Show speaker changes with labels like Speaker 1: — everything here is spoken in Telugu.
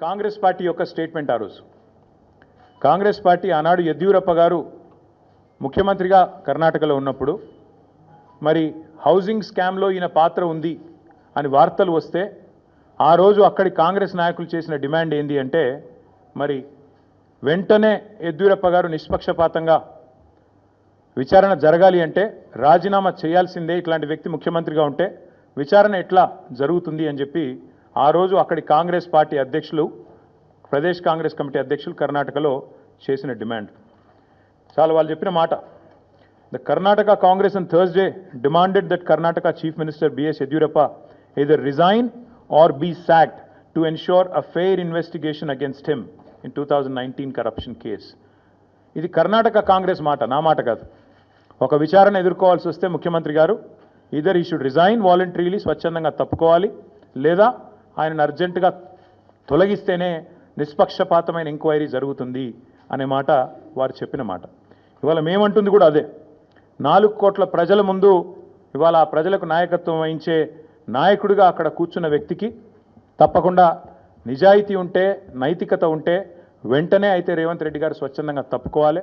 Speaker 1: కాంగ్రెస్ పార్టీ యొక్క స్టేట్మెంట్ ఆ రోజు. కాంగ్రెస్ పార్టీ ఆనాడు యద్యూరప్ప గారు ముఖ్యమంత్రిగా కర్ణాటకలో ఉన్నప్పుడు మరి హౌసింగ్ స్కామ్లో ఈయన పాత్ర ఉంది అని వార్తలు వస్తే ఆ రోజు అక్కడి కాంగ్రెస్ నాయకులు చేసిన డిమాండ్ ఏంది అంటే మరి వెంటనే యద్యూరప్ప గారు నిష్పక్షపాతంగా విచారణ జరగాలి అంటే రాజీనామా చేయాల్సిందే ఇట్లాంటి వ్యక్తి ముఖ్యమంత్రిగా ఉంటే విచారణ ఎట్లా జరుగుతుంది అని చెప్పి ఆ రోజు అక్కడి కాంగ్రెస్ పార్టీ అధ్యక్షులు ప్రదేశ్ కాంగ్రెస్ కమిటీ అధ్యక్షులు కర్ణాటకలో చేసిన డిమాండ్. చాలా వాళ్ళు చెప్పిన మాట. The Karnataka Congress and Thursday demanded that Karnataka chief minister B S Yediyurappa either resign or be sacked to ensure a fair investigation against him in two thousand nineteen corruption case ఇది కర్ణాటక కాంగ్రెస్ మాట నా మాట కాదు. ఒక విచారణ ఎదుర్కోవాల్సి వస్తే ముఖ్యమంత్రి గారు ఇదర్ ఈ షుడ్ రిజైన్ వాలంటరీలీ స్వచ్ఛందంగా తప్పుకోవాలి లేదా ఆయనను అర్జెంటుగా తొలగిస్తేనే నిష్పక్షపాతమైన ఎంక్వైరీ జరుగుతుంది అనే మాట వారు చెప్పిన మాట. ఇవాళ మేమంటుంది కూడా అదే. నాలుగు కోట్ల ప్రజల ముందు ఇవాళ ఆ ప్రజలకు నాయకత్వం వహించే నాయకుడిగా అక్కడ కూర్చున్న వ్యక్తికి తప్పకుండా నిజాయితీ ఉంటే నైతికత ఉంటే వెంటనే అయితే రేవంత్ రెడ్డి గారు స్వచ్ఛందంగా తప్పుకోవాలి.